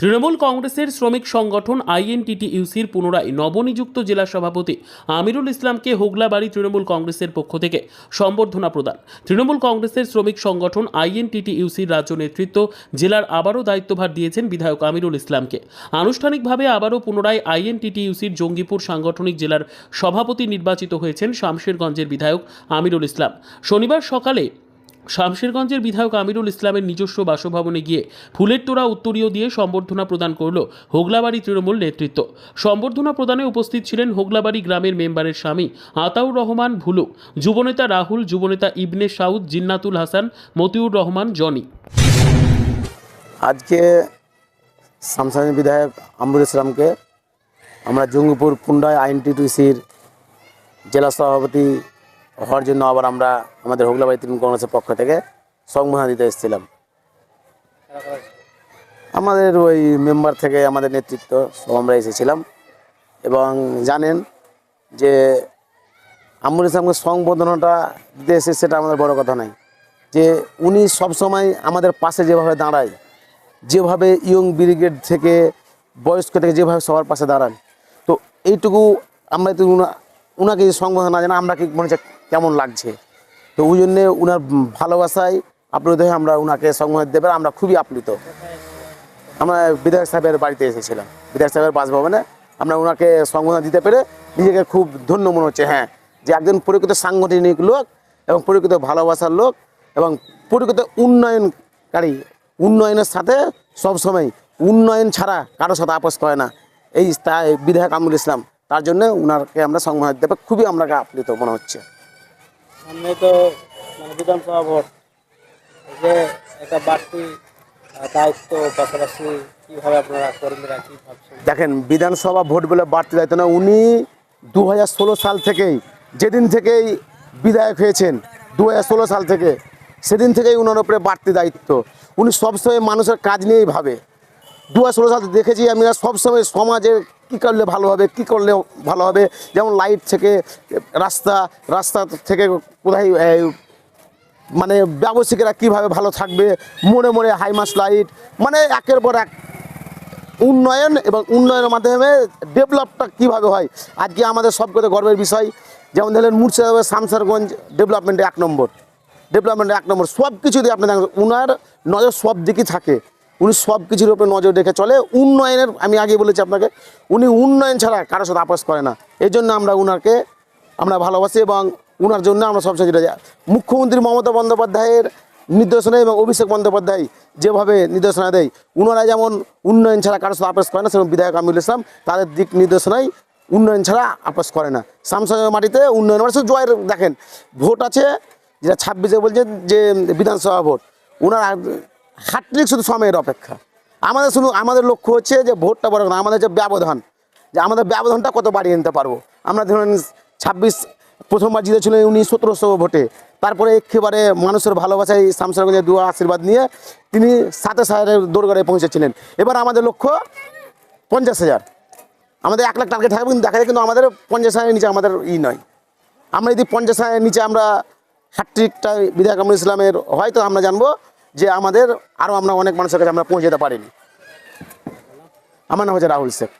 তৃণমূল কংগ্রেসের শ্রমিক সংগঠন আইএনটিটিইউসির পুনরায় নবনিযুক্ত জেলা সভাপতি আমিরুল ইসলামকে হোগলাবাড়ি তৃণমূল কংগ্রেসের পক্ষ থেকে সম্বর্ধনা প্রদান। তৃণমূল কংগ্রেসের শ্রমিক সংগঠন আইএনটিটিইউসির রাজ্য নেতৃত্ব জেলার আবারও দায়িত্বভার দিয়েছেন বিধায়ক আমিরুল ইসলামকে। আনুষ্ঠানিকভাবে আবারও পুনরায় আইএনটিটিইউসির জঙ্গিপুর সাংগঠনিক জেলার সভাপতি নির্বাচিত হয়েছেন শামশেরগঞ্জের বিধায়ক আমিরুল ইসলাম। শনিবার সকালে শামশেরগঞ্জের বিধায়ক আমিরুল ইসলামের নিজস্ব বাসভবনে গিয়ে ফুলের তোড়া উত্তরীয় দিয়ে সম্বর্ধনা প্রদান করল হোগলাবাড়ি তৃণমূল নেতৃত্ব। সম্বর্ধনা প্রদানে উপস্থিত ছিলেন হোগলাবাড়ি গ্রামের মেম্বারের স্বামী আতাউর রহমান ভুলু, যুবনেতা রাহুল, যুবনেতা ইবনে সাউদ, জিন্নাতুল হাসান, মতিউর রহমান, জনি। আজকে সামসানি বিধায়ক আমরুল ইসলামকে আমরা জঙ্গিপুর পুন্ডায় আইনটিটিউসির জেলা সভাপতি হওয়ার জন্য আবার আমরা আমাদের হোগলাবাড়ি তৃণমূল কংগ্রেসের পক্ষ থেকে সংবর্ধনা দিতে এসেছিলাম। আমাদের ওই মেম্বার থেকে আমাদের নেতৃত্ব সব আমরা এসেছিলাম এবং জানেন যে আমরুল ইসলামকে সংবর্ধনাটা দিতে এসে সেটা আমাদের বড় কথা নয়। যে উনি সবসময় আমাদের পাশে যেভাবে দাঁড়ায়, যেভাবে ইয়ং ব্রিগেড থেকে বয়স্ক থেকে যেভাবে সবার পাশে দাঁড়ান, তো এইটুকু আমরা তো উনা, উনাকে যদি সংবোধন না জানা আমরা কি মনে হচ্ছে কেমন লাগছে? তো ওই জন্যে উনার ভালোবাসায় আপ্লুত হয়ে আমরা উনাকে সংবোধন দেবে আমরা খুবই আপ্লুত। আমরা বিধায়ক সাহেবের বাড়িতে এসেছিলাম। বিধায়ক সাহেবের বাসভবনে আমরা ওনাকে সংবোধন দিতে পেরে নিজেকে খুব ধন্য মনে হচ্ছে হ্যাঁ যে একজন পরিকৃত সাংগঠনিক লোক এবং পরিকৃত ভালোবাসার লোক এবং পরিকৃত উন্নয়নকারী। উন্নয়নের সাথে সবসময় উন্নয়ন ছাড়া কারোর সাথে আপোষ করে না। এই বিধায়ক আমরুল ইসলাম, তার জন্য উনাকে আমরা দিতে পেরে খুবই আমরা আপ্লুত মনে হচ্ছে। সামনে তো মানে বিধানসভা ভোট। যে একটা বাড়তি দায়িত্ব পাশাপাশি কীভাবে আপনারা কর্মীরা কী ভাবছেন? দেখেন, বিধানসভা ভোট বলে বাড়তি দায়িত্ব না, উনি দু হাজার ষোলো সাল থেকেই, যেদিন থেকেই বিধায়ক হয়েছেন দু হাজার ষোলো সাল থেকে, সেদিন থেকেই উনার উপরে বাড়তি দায়িত্ব। উনি সবসময় মানুষের কাজ নিয়েই ভাবে। দু হাজার সাল দেখেছি আমি সবসময় সমাজে কী করলে ভালো হবে, কী করলে ভালো হবে? যেমন লাইট থেকে রাস্তা রাস্তা থেকে কোথায় মানে ব্যবসায়িকরা কীভাবে ভালো থাকবে? মোড়ে মোড়ে হাইমাস লাইট মানে একের পর এক উন্নয়ন এবং উন্নয়নের মাধ্যমে ডেভেলপটা কীভাবে হয়? আজকে আমাদের সবকটা গর্বের বিষয়, যেমন ধরেন মুর্শিদাবাদ শামসারগঞ্জ ডেভেলপমেন্টে এক নম্বর। ডেভেলপমেন্টে এক নম্বর। সব কিছু দিয়ে আপনি দেখেন উনার নজর সব দিকই থাকে উনি সব কিছুর উপরে নজর রেখে চলে। উন্নয়নের, আমি আগে বলেছি আপনাকে, উনি উন্নয়ন ছাড়া কারোর সাথে আপোষ করে না। এই জন্য আমরা উনাকে, আমরা ভালোবাসি এবং উনার জন্য আমরা সবসময় যেটা মুখ্যমন্ত্রী মমতা বন্দ্যোপাধ্যায়ের নির্দেশনা এবং অভিষেক বন্দ্যোপাধ্যায় যেভাবে নির্দেশনা দেয়, উনারা যেমন উন্নয়ন ছাড়া কারোর সাথে আপোষ করে না, সেরকম বিধায়ক আমিরুল ইসলাম তাদের দিক নির্দেশনায় উন্নয়ন ছাড়া আপোষ করে না। সামসাঙ্গের মাটিতে উন্নয়ন মানে শুধু জয়ের, দেখেন, ভোট আছে, যেটা ছাব্বিশে বলছে যে বিধানসভা ভোট, উনার হাট্রিক শুধু সময়ের অপেক্ষা। আমাদের শুধু আমাদের লক্ষ্য হচ্ছে যে ভোটটা বড় না, আমাদের যে ব্যবধান, যে আমাদের ব্যবধানটা কত বাড়িয়ে নিতে পারব। আমরা ধরুন ছাব্বিশ প্রথমবার জিতেছিলেন উনি সতেরোশো ভোটে। তারপরে একেবারে মানুষের ভালোবাসায় শামসারগঞ্জের দু আশীর্বাদ নিয়ে তিনি সাথে সাথে দৌড়গড়ে পৌঁছেছিলেন। এবার আমাদের লক্ষ্য পঞ্চাশ হাজার। আমাদের এক লাখ টার্গেট থাকবে, কিন্তু দেখা যায় কিন্তু আমাদের পঞ্চাশ হাজারের নিচে আমাদের ই নয়। আমরা যদি পঞ্চাশ হাজারের নিচে আমরা হ্যাট্রিকটা বিধায়ক আমরুল ইসলামের হয়তো আমরা জানব যে আমাদের আরও আমরা অনেক মানুষের কাছে আমরা পৌঁছে যেতে পারিনি। আমার নাম হচ্ছে রাহুল শেখ।